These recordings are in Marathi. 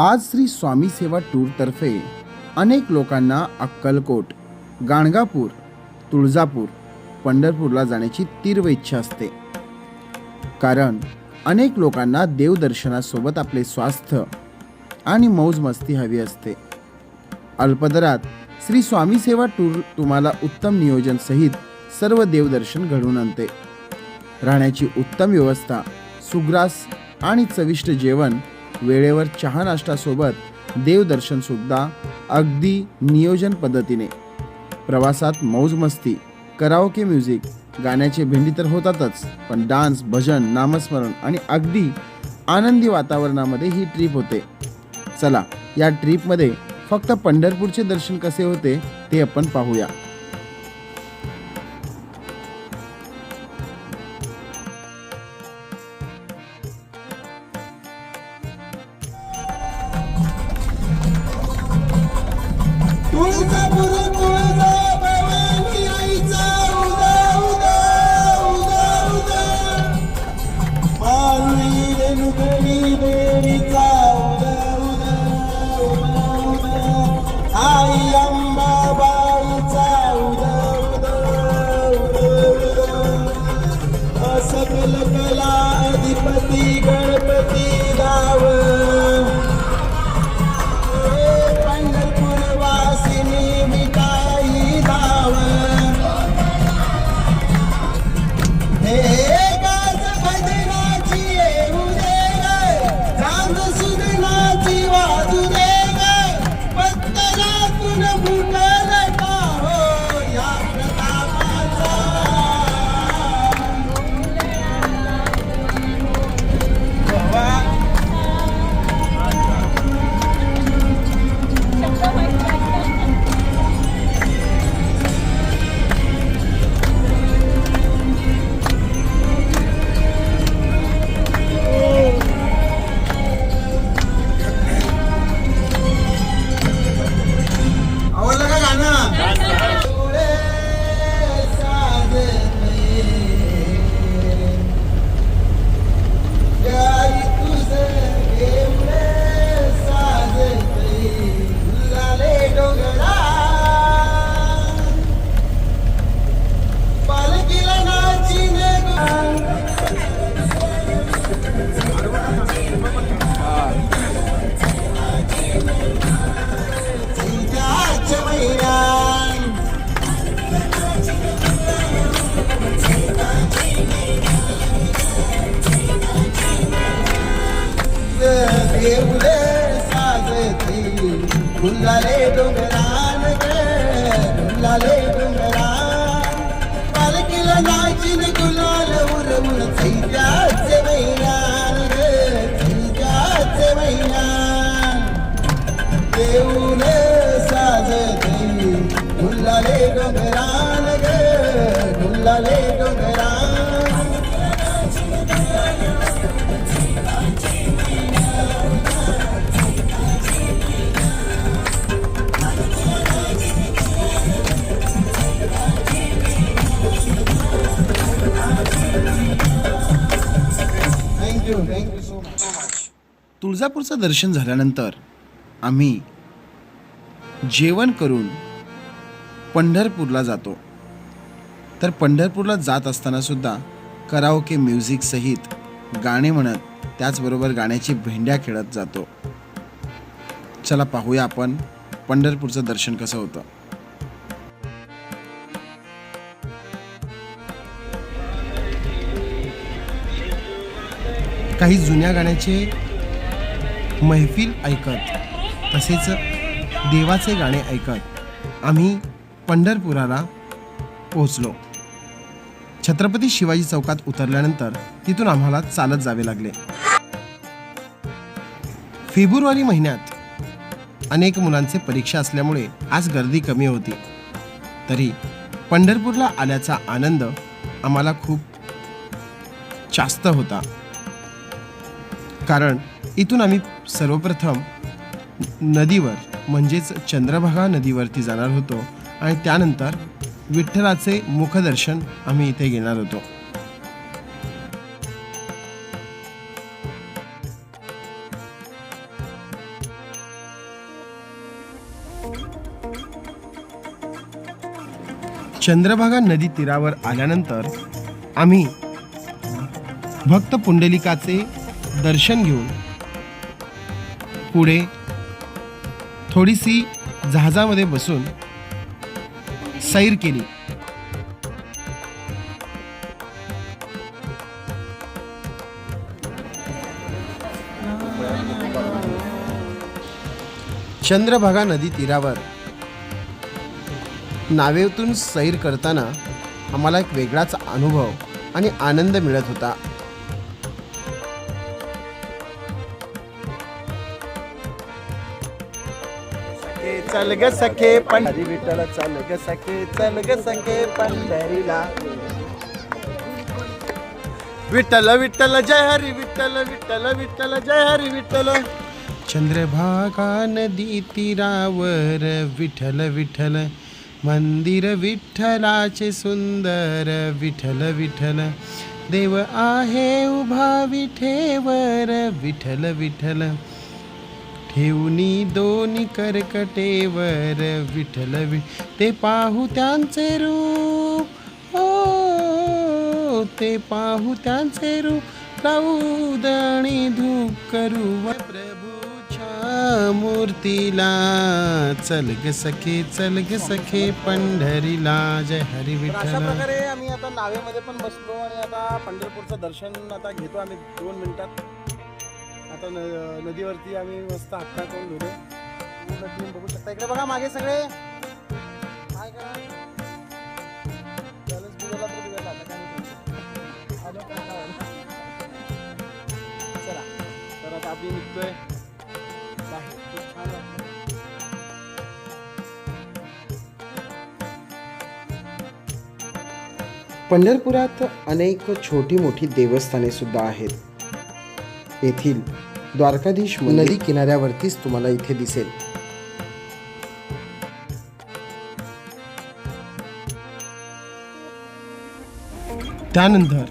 आज श्री स्वामी सेवा टूरतर्फे अनेक लोकांना अक्कलकोट गाणगापूर तुळजापूर पंढरपूरला जाण्याची तीव्र इच्छा असते. कारण अनेक लोकांना देवदर्शनासोबत आपले स्वास्थ्य आणि मौजमस्ती हवी असते. अल्पदरात श्री स्वामी सेवा टूर तुम्हाला उत्तम नियोजन सहित सर्व देवदर्शन घडवून आणते. राहण्याची उत्तम व्यवस्था सुग्रास आणि चविष्ट जेवण वेळेवर चहा नाश्तासोबत देवदर्शन सुद्धा अगदी नियोजन पद्धतीने. प्रवासात मौज मस्ती कराओके म्युझिक गाण्याचे भेंडी तर होतातच पण डान्स भजन नामस्मरण आणि अगदी आनंदी वातावरणामध्ये ही ट्रिप होते. चला या ट्रिपमध्ये फक्त पंढरपूरचे दर्शन कसे होते ते आपण पाहूया. देवले साजते फुलाले डोंगरान ग फुलाले डोंगरान. पालखीला नाचिन गुलाल उरवून थैत्याचे मैदान ग थैत्याचे मैदान. देऊन साजते फुलाले डोंगरान ग फुलाले तुळजापूरचं दर्शन झाल्यानंतर आम्ही जेवण करून पंढरपूरला जातो. तर पंढरपूरला जात असतानासुद्धा कराओके म्युझिक सहित गाणे म्हणत त्याचबरोबर गाण्याची भेंड्या खेळत जातो. चला पाहूया आपण पंढरपूरचं दर्शन कसं होतं. काही जुन्या गाण्याचे मैफिल ऐकत. तसेच देवाचे गाणे ऐकत. आम्ही पंढरपुराला पोहोचलो. छत्रपती शिवाजी चौकात उतरल्यानंतर तिथून आम्हाला चालत जावे लागले. फेब्रुवारी महिन्यात अनेक मुलांचे परीक्षा असल्यामुळे आज गर्दी कमी होती. तरी पंढरपूरला आल्याचा आनंद आम्हाला खूप जास्त होता. कारण इथून आम्ही सर्वप्रथम नदीवर म्हणजेच चंद्रभागा नदीवरती जाणार होतो आणि त्यानंतर विठ्ठलाचे मुखदर्शन आम्ही इथे घेणार होतो. चंद्रभागा नदी तीरावर आल्यानंतर आम्ही भक्त पुंडलिकाचे दर्शन घेऊन पुढे थोडीशी जहाजामध्ये बसून सैर केली. चंद्रभागा नदी तीरावर नावेतून सैर करताना आम्हाला एक वेगळाच अनुभव आणि आनंद मिळत होता. चल ग सखे पंढरी विठ्ठल चल ग सखे चल ग सखे पंढरीला विठ्ठल विठ्ठल जय हरी विठ्ठल विठ्ठल विठ्ठल जय हरी विठ्ठल. चंद्रभागा नदी तीरावर विठ्ठल विठ्ठल. मंदिर विठ्ठलाचे सुंदर विठ्ठल विठ्ठल. देव आहे उभा विठेवर विठ्ठल विठ्ठल. ठेवणी दोन्ही करकटेवर विठ्ठल वि ते पाहू त्यांचे रूप. ओ ते पाहू त्यांचे रूप. लावू दणी धूप करू प्रभूच्या मूर्तीला चल ग सखे चल ग सखे पंढरीला. जय हरी अशा विठ्ठल. प्रकारे आम्ही आता नावेमध्ये पण बसलो आणि आता पंढरपूरचं दर्शन आता घेतो आम्ही दोन मिनिटात. आता न- नदीवरती आम्ही मस्त हत्ता करून धुलो नदी बघू शकता. इकडे बघा मागे सगळे. काय करा? त्यालाच तर आता काय चला. तर आता निघतोय. बाहेर. खूप छान पंढरपुरात अनेक छोटी मोठी देवस्थाने सुद्धा आहेत. येथील द्वारकाधीश नदी किनाऱ्यावरतीच तुम्हाला इथे दिसेल. त्यानंतर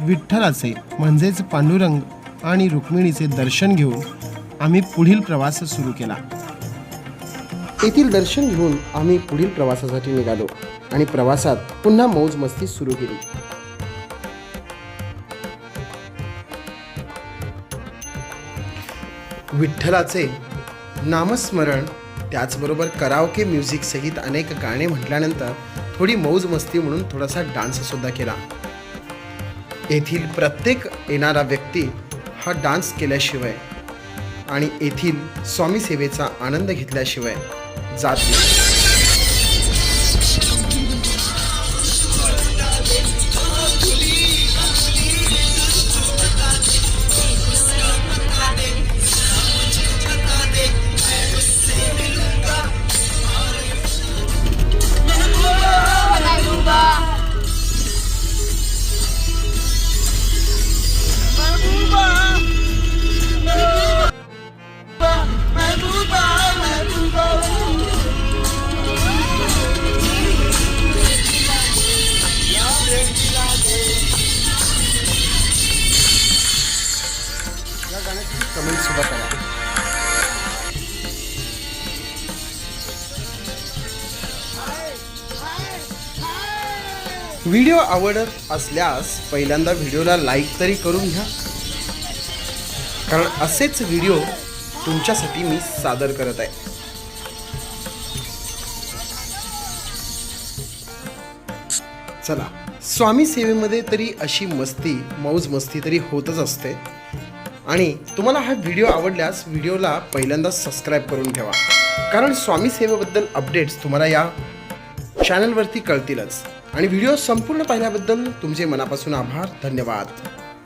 विठ्ठलाचे म्हणजेच पांडुरंग आणि रुक्मिणीचे दर्शन घेऊन आम्ही पुढील प्रवास सुरू केला. येथील दर्शन घेऊन आम्ही पुढील प्रवासासाठी निघालो आणि प्रवासात पुन्हा मौज मस्ती सुरू केली. विठ्ठलाचे नामस्मरण त्याचबरोबर करावके म्युझिक सहित अनेक गाणे म्हटल्यानंतर थोडी मौज मस्ती म्हणून थोडासा डान्स सुद्धा केला. येथील प्रत्येक येणारा व्यक्ती हा डान्स केल्याशिवाय आणि येथील स्वामी सेवेचा आनंद घेतल्याशिवाय जात नाही. व्हिडिओ आवडत असल्यास पहिल्यांदा व्हिडिओला लाईक तरी करून घ्या. कारण असेच व्हिडिओ तुमच्यासाठी मी सादर करत आहे. चला स्वामी सेवेमध्ये तरी अशी मस्ती मौज मस्ती तरी होतच असते. आणि तुम्हाला हा व्हिडिओ आवडल्यास व्हिडिओला पहिल्यांदा सबस्क्राईब करून ठेवा. कारण स्वामी सेवेबद्दल अपडेट्स तुम्हाला या चॅनलवरती कळतीलच. आणि व्हिडिओ संपूर्ण पाहिल्याबद्दल तुमचे मनापासून आभार धन्यवाद.